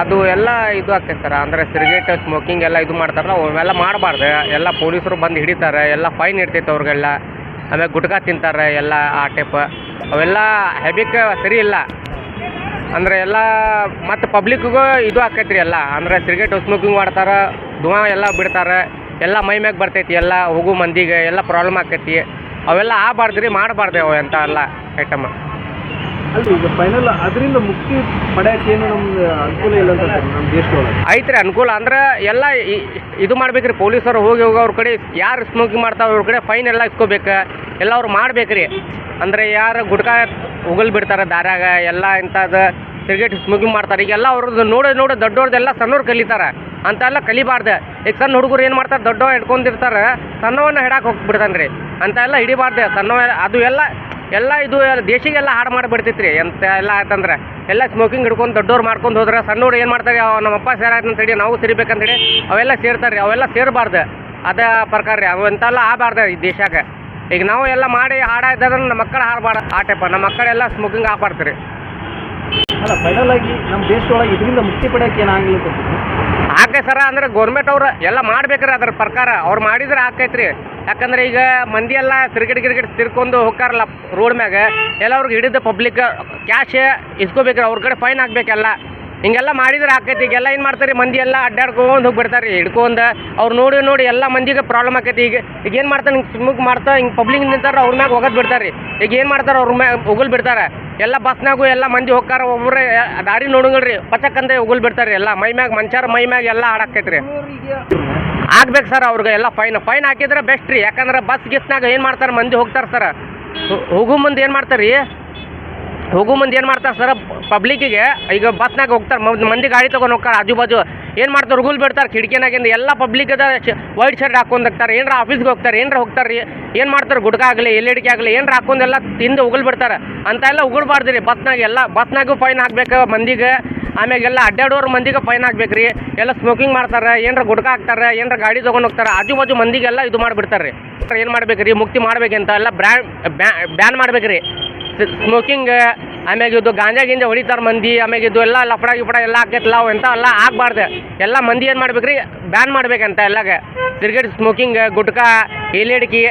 ಅದು ಎಲ್ಲ ಇದು ಆಗ್ತೈತೆ ಸರ್. ಅಂದರೆ ಸಿಗರೇಟ್ ಸ್ಮೋಕಿಂಗ್ ಎಲ್ಲ ಇದು ಮಾಡ್ತಾರಲ್ಲ, ಅವೆಲ್ಲ ಮಾಡಬಾರ್ದು. ಎಲ್ಲ ಪೊಲೀಸರು ಬಂದು ಹಿಡಿತಾರೆ. ಎಲ್ಲ ಫೈನ್ ಇರ್ತೈತೆ ಅವ್ರಿಗೆಲ್ಲ. ಆಮೇಲೆ ಗುಟ್ಕಾ ತಿಂತಾರೆ ಎಲ್ಲ ಆ ಟೈಪ್ ಅವೆಲ್ಲ ಹ್ಯಾಬಿಕ್ ಸರಿ ಇಲ್ಲ. ಅಂದರೆ ಎಲ್ಲ ಮತ್ತು ಪಬ್ಲಿಕ್ಗೂ ಇದು ಆಕೈತ್ರಿ ಎಲ್ಲ. ಅಂದರೆ ಸಿಗರೇಟ್ ಸ್ಮೋಕಿಂಗ್ ಮಾಡ್ತಾರೆ, ಧುವಾ ಎಲ್ಲ ಬಿಡ್ತಾರೆ. ಎಲ್ಲ ಮೈ ಮ್ಯಾಗೆ ಬರ್ತೈತಿ ಎಲ್ಲ ಹೋಗು ಮಂದಿಗೆ ಎಲ್ಲ ಪ್ರಾಬ್ಲಮ್ ಆಕೈತಿ ಅವೆಲ್ಲ ಆಗಬಾರ್ದು ರೀ ಮಾಡಬಾರ್ದು ಅವು ಎಂಥ ಎಲ್ಲ ಐಟಮ್ ಅಲ್ರಿ, ಈಗ ಫೈನಲ್ ಅದರಿಂದ ಮುಕ್ತಿ ಪಡೆಯಕ್ಕೆ ಏನು ನಮ್ಗೆ ಅನುಕೂಲ ಇಲ್ಲ ಅಂತ ಐತ್ರಿ, ಅನುಕೂಲ ಅಂದ್ರೆ ಎಲ್ಲ ಇದು ಮಾಡ್ಬೇಕ್ರಿ, ಪೊಲೀಸರು ಹೋಗಿ ಹೋಗಿ ಅವ್ರ ಕಡೆ ಯಾರು ಸ್ಮೋಕಿಂಗ್ ಮಾಡ್ತಾವೆ ಅವ್ರ ಕಡೆ ಫೈನ್ ಎಲ್ಲ ಇಸ್ಕೋಬೇಕು, ಎಲ್ಲ ಅವ್ರು ಮಾಡ್ಬೇಕ್ರಿ. ಅಂದರೆ ಯಾರು ಗುಟ್ಕಾ ಉಗಲ್ ಬಿಡ್ತಾರೆ ದಾರ್ಯಾಗ, ಎಲ್ಲ ಇಂಥದ್ದು ಸಿಗರೇಟ್ ಸ್ಮೋಕಿಂಗ್ ಮಾಡ್ತಾರೆ. ಈಗೆಲ್ಲ ಅವ್ರದ್ದು ನೋಡಿ ನೋಡಿ ದೊಡ್ಡವ್ರದ್ದೆಲ್ಲ ಸಣ್ಣವ್ರು ಕಲಿತಾರೆ. ಅಂತ ಎಲ್ಲ ಕಲಿಬಾರ್ದು. ಈಗ ಸಣ್ಣ ಹುಡುಗರು ಏನು ಮಾಡ್ತಾರೆ, ದೊಡ್ಡವ ಇಟ್ಕೊಂಡಿರ್ತಾರೆ ಸಣ್ಣವನ್ನ ಹಿಡಾಕ್ ಹೋಗ್ಬಿಡ್ತಾನೆ ರೀ ಅಂತ ಎಲ್ಲ ಹಿಡಿಬಾರ್ದು. ಸಣ್ಣವ, ಅದು ಎಲ್ಲ ಎಲ್ಲ ಇದು ದೇಶಿಗೆಲ್ಲ ಹಾಡು ಮಾಡಿಬಿಡ್ತೈತೆ ರೀ ಎಂತ ಎಲ್ಲ ಆಯ್ತಂದ್ರೆ ಎಲ್ಲ ಸ್ಮೋಕಿಂಗ್ ಹಿಡ್ಕೊಂಡು ದೊಡ್ಡವ್ರು ಮಾಡ್ಕೊಂಡು ಹೋದ್ರೆ ಸಣ್ಣವ್ರು ಏನು ಮಾಡ್ತಾರೆ? ನಮ್ಮಪ್ಪ ಸೇರಾಯ್ತಂತೇಳಿ ನಾವು ಸೇರ್ಬೇಕಂತೇಳಿ ಅವೆಲ್ಲ ಸೇರ್ತಾರೆ ರೀ. ಅವೆಲ್ಲ ಸೇರಬಾರ್ದು. ಅದೇ ಪ್ರಕಾರ ರೀ. ಅವು ಎಂತೆಲ್ಲ ಆಗಬಾರ್ದು ಈ ದೇಶಕ್ಕೆ. ಈಗ ನಾವು ಎಲ್ಲ ಮಾಡಿ ಹಾಡಾಯ್ತಂದ್ರೆ ನಮ್ಮ ಮಕ್ಕಳು ಹಾಡಬಾರ್ದು. ಆ ಟೈಪ ನಮ್ಮ ಮಕ್ಕಳೆಲ್ಲ ಸ್ಮೋಕಿಂಗ್ ಆಗಬಾರ್ದು ರೀ. ಅಲ್ಲ ಫೈನಲ್ ಆಗಿ ನಮ್ಮ ದೇಶದೊಳಗೆ ಇದರಿಂದ ಮುಕ್ತಿ ಪಡೆಯಕ್ಕೆ ಏನಾಗಲಿ ಹಾಕೆ ಸರ ಅಂದ್ರೆ ಗೌರ್ಮೆಂಟ್ ಅವ್ರು ಎಲ್ಲ ಮಾಡ್ಬೇಕ್ರಿ ಅದ್ರ ಪ್ರಕಾರ. ಅವ್ರು ಮಾಡಿದ್ರೆ ಆಕೈತ್ರಿ ಯಾಕಂದ್ರೆ ಈಗ ಮಂದಿ ಎಲ್ಲ ತಿರ್ಗಿಡ್ ಗಿರ್ಗಿಡ್ ತಿರ್ಕೊಂಡು ಹೋಗ್ತಾರಲ್ಲ ರೋಡ್ ಮ್ಯಾಗ, ಎಲ್ಲ ಅವ್ರಿಗೆ ಹಿಡಿದು ಪಬ್ಲಿಕ್ ಕ್ಯಾಶ್ ಇಸ್ಕೋಬೇಕ್ರಿ, ಅವ್ರ ಕಡೆ ಫೈನ್ ಹಾಕ್ಬೇಕೆಲ್ಲ ಹಿಂಗೆಲ್ಲ ಮಾಡಿದ್ರೆ ಆಕೈತಿ, ಈಗೆಲ್ಲ ಏನು ಮಾಡ್ತಾರೆ, ಮಂದಿ ಎಲ್ಲ ಅಡ್ಡಾಡ್ಕೊಂಡು ಹೋಗ್ಬಿಡ್ತಾರೆ, ಹಿಡ್ಕೊಂಡು ಅವ್ರು ನೋಡಿ ನೋಡಿ ಎಲ್ಲ ಮಂದಿಗೆ ಪ್ರಾಬ್ಲಮ್ ಆಕೈತಿ. ಈಗ ಈಗ ಏನು ಮಾಡ್ತಾರೆ ಹಿಂಗೆ ಸ್ಮುಗ್ ಮಾಡ್ತಾ ಹಿಂಗೆ ಪಬ್ಲಿಕ್ ನಿಂತಾರ, ಅವ್ರ ಮ್ಯಾಗ ಹೋಗೋದು ಬಿಡ್ತಾರೆ. ಈಗ ಏನು ಮಾಡ್ತಾರೆ, ಅವ್ರ ಮ್ಯಾಗ ಉಗುಲ್ ಬಿಡ್ತಾರೆ. ಎಲ್ಲ ಬಸ್ನಾಗೂ ಎಲ್ಲ ಮಂದಿ ಹೋಗ್ತಾರ ಒಬ್ಬರೇ ದಾರಿ ನೋಡಂಗಲ್ರಿ ಪಚಕ್ಕಂದೆ ಉಗುಲ್ ಬಿಡ್ತಾರೆ ಎಲ್ಲ. ಮೈ ಮ್ಯಾಗ ಮನುಷ್ಯರ ಮೈ ಮ್ಯಾಗ ಎಲ್ಲ ಆಡಾಕೈತ್ರಿ ಆಗ್ಬೇಕು ಸರ್ ಅವ್ರಿಗೆ ಎಲ್ಲ ಫೈನ್ ಫೈನ್ ಹಾಕಿದ್ರೆ ಬೆಸ್ಟ್ ರೀ. ಯಾಕಂದ್ರೆ ಬಸ್ ಗಿಸ್ನಾಗ ಏನು ಮಾಡ್ತಾರೆ? ಮಂದಿ ಹೋಗ್ತಾರೆ ಸರ್. ಹೋಗು ಮುಂದೆ ಏನು ಮಾಡ್ತಾರೆ ರೀ? ಹೋಗು ಮುಂದೆ ಏನು ಮಾಡ್ತಾರೆ ಸರ್? ಪಬ್ಲಿಕ್ಕಿಗೆ ಈಗ ಬಸ್ನಾಗ ಹೋಗ್ತಾರೆ. ಮಂದಿ ಗಾಡಿ ತೊಗೊಂಡು ಹೋಗ್ತಾರೆ. ಆಜು ಬಾಜು ಏನು ಮಾಡ್ತಾರೆ ರುಗುಲ್ ಬಿಡ್ತಾರೆ. ಕಿಟಕಿನಾಗಿಂದ ಎಲ್ಲ ಪಬ್ಲಿಕ್ ಅದ ವೈಟ್ ಶರ್ಟ್ ಹಾಕೊಂಡು ಹೋಗ್ತಾರೆ. ಏನರ ಆಫೀಸ್ಗೆ ಹೋಗ್ತಾರೆ, ಏನರ ಹೋಗ್ತಾರೆ ರೀ ಏನು ಮಾಡ್ತಾರೆ ಗುಡ್ಕ ಆಗಲಿ ಎಲ್ಲಿಡಿಕೆ ಆಗಲಿ, ಏನರ ಹಾಕೊಂಡೆಲ್ಲ ತಿಂದು ಉಗುಲ್ ಬಿಡ್ತಾರೆ. ಅಂತ ಎಲ್ಲ ಉಗುಳ್ಬಾರ್ದು ರೀ ಬಸ್ನಾಗ ಎಲ್ಲ. ಬಸ್ನಾಗೂ ಫೈನ್ ಹಾಕ್ಬೇಕು ಮಂದಿಗೆ. ಆಮ್ಯಾಗೆಲ್ಲ ಅಡ್ಡಾಡೋರು ಮಂದಿಗೆ ಫೈನ್ ಹಾಕ್ಬೇಕು ರೀ ಎಲ್ಲ ಸ್ಮೋಕಿಂಗ್ ಮಾಡ್ತಾರೆ, ಏನರ ಗುಡ್ಕ ಹಾಕ್ತಾರೆ, ಏನರ ಗಾಡಿ ತೊಗೊಂಡು ಹೋಗ್ತಾರೆ, ಆಜು ಬಾಜು ಮಂದಿಗೆಲ್ಲ ಇದು ಮಾಡಿಬಿಡ್ತಾರೆ. ರೀ ಏನು ಮಾಡ್ಬೇಕು ರೀ ಮುಕ್ತಿ ಮಾಡ್ಬೇಕಂತ ಎಲ್ಲ ಬ್ರ್ಯಾಂಡ್ ಬ್ಯಾನ್ ಮಾಡ್ಬೇಕು ರೀ ಸ್ಮೋಕಿಂಗ್ ಆಮ್ಯಾಗ ಇದು ಗಾಂಜಾ ಗಿಂಜಾ ಹೊಡಿತಾರ ಮಂದಿ, ಆಮ್ಯಾಗ ಇದು ಎಲ್ಲ ಲಫಡ ಗಿಫಡ ಎಲ್ಲ ಆಕೈತಲ್ಲ ಅವು ಎಂತ ಎಲ್ಲ ಆಗಬಾರ್ದು. ಎಲ್ಲ ಮಂದಿ ಏನು ಮಾಡ್ಬೇಕ್ರಿ? ಬ್ಯಾನ್ ಮಾಡ್ಬೇಕಂತ ಎಲ್ಲಾಗ. ಸಿಗರೇಟ್ ಸ್ಮೋಕಿಂಗ್ ಗುಟ್ಕಾ ಏಲೇಡಿಕೆ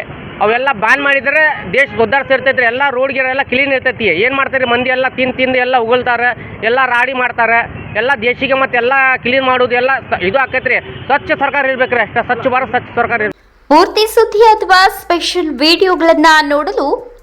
ಅವೆಲ್ಲ ಬ್ಯಾನ್ ಮಾಡಿದ್ರೆ ದೇಶ ಸುಧಾರಿಸಿರ್ತೈತ್ರಿ ಎಲ್ಲ ರೋಡ್ ಗಿರ ಎಲ್ಲ ಕ್ಲೀನ್ ಇರ್ತೈತಿ. ಏನು ಮಾಡ್ತಾರೆ? ಮಂದಿ ಎಲ್ಲ ತಿಂದು ತಿಂದು ಎಲ್ಲ ಉಗುಳ್ತಾರೆ, ಎಲ್ಲ ರಾಡಿ ಮಾಡ್ತಾರೆ, ಎಲ್ಲ ದೇಶಿಗೆ ಮತ್ತೆ ಎಲ್ಲ ಕ್ಲೀನ್ ಮಾಡೋದು ಎಲ್ಲ ಇದು ಆಕೈತ್ರಿ. ಸ್ವಚ್ಛ ಸರ್ಕಾರ ಇರ್ಬೇಕ್ರಿ ಅಷ್ಟೇ. ಸ್ವಚ್ಛ ಭಾರತ್, ಸ್ವಚ್ಛ ಸರ್ಕಾರ ಪೂರ್ತಿ ಸುದ್ದಿ ಅಥವಾ ಸ್ಪೆಷಲ್ ವಿಡಿಯೋಗಳನ್ನ ನೋಡಲು